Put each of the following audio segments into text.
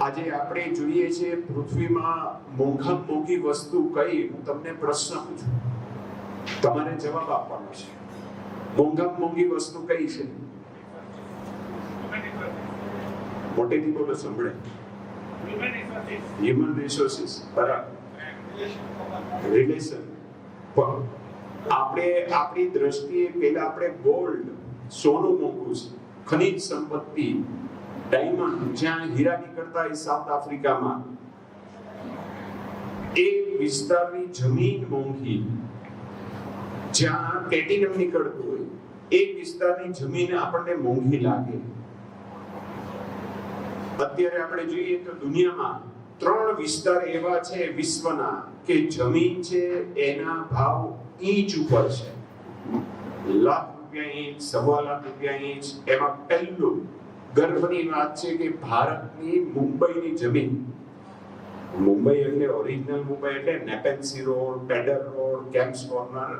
આજે આપણે જોઈએ છે પૃથ્વીમાં મોંઘા મોંઘી વસ્તુ કઈ? હું તમને પ્રશ્ન પૂછું. તમારે જવાબ આપવાનો છે. મોંઘા મોંઘી વસ્તુ કઈ છે? મોટેથી બોલો સંભળે હ્યુમન રિસોર્સિસ બરાબર. રિલેશન પણ આપણે આપણી દ્રષ્ટિએ પેલા આપણે ગોલ્ડ સોનું મોંઘું છે. ખનિજ સંપત્તિ ડાયમંડ જ્યાં હીરા નીકળતા એ સાઉથ આફ્રિકામાં. એ વિસ્તારની જમીન મોંઘી. જ્યાં પ્લેટિનમ નીકળતું હોય, એ વિસ્તારની જમીન આપણને મોંઘી લાગે. અત્યારે આપણે જોઈએ તો દુનિયામાં ત્રણ વિસ્તાર એવા છે વિશ્વના કે જમીન છે એના ભાવ ઈંચ ઉપર છે. લાખ રૂપિયા ઈંચ સવા લાખ રૂપિયા ઈંચ એમાં પહેલું ગર્વની વાત છે કે ભારતની મુંબઈની જમીન. મુંબઈ એટલે ઓરિજિનલ મુંબઈ એટલે Nepean Sea road Peddar road Kemps corner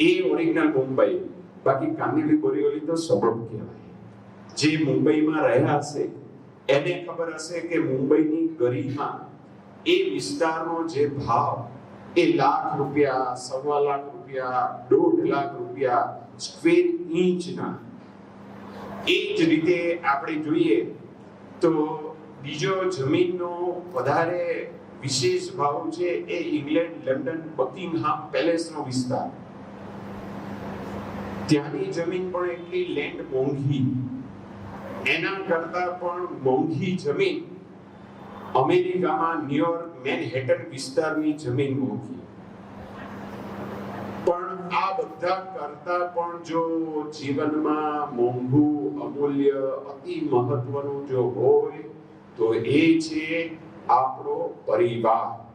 એ ઓરિજિનલ મુંબઈ. બાકી કાંદિવલી બોરીવલી તો સબબ કહેવાય. જે મુંબઈમાં રહ્યા હશે, એને ખબર હશે કે મુંબઈની ગરીમાં એ વિસ્તારનો જે ભાવ, એ લાખ રૂપિયા, સવા લાખ રૂપિયા, દોઢ લાખ રૂપિયા સ્ક્વેર ઇંચના એ જ રીતે આપણે જોઈએ તો બીજો જમીનનો વધારે વિશેષ ભાવ છે એ ઇંગ્લેન્ડ, લંડન, બકિંગહામ પેલેસનો વિસ્તાર. ત્યાંની જમીન પણ એટલી લેન્ડ મોંઘી. એના કરતા પણ મોંઘી જમીન અમેરિકામાં ન્યુયોર્ક મેનહેટન વિસ્તારની જમીન મોંઘી. બધા કરતા પણ જો જીવનમાં મોંઘું, અમૂલ્ય, અતિ મહત્વનું જો હોય, તો એ છે આપણો પરિવાર.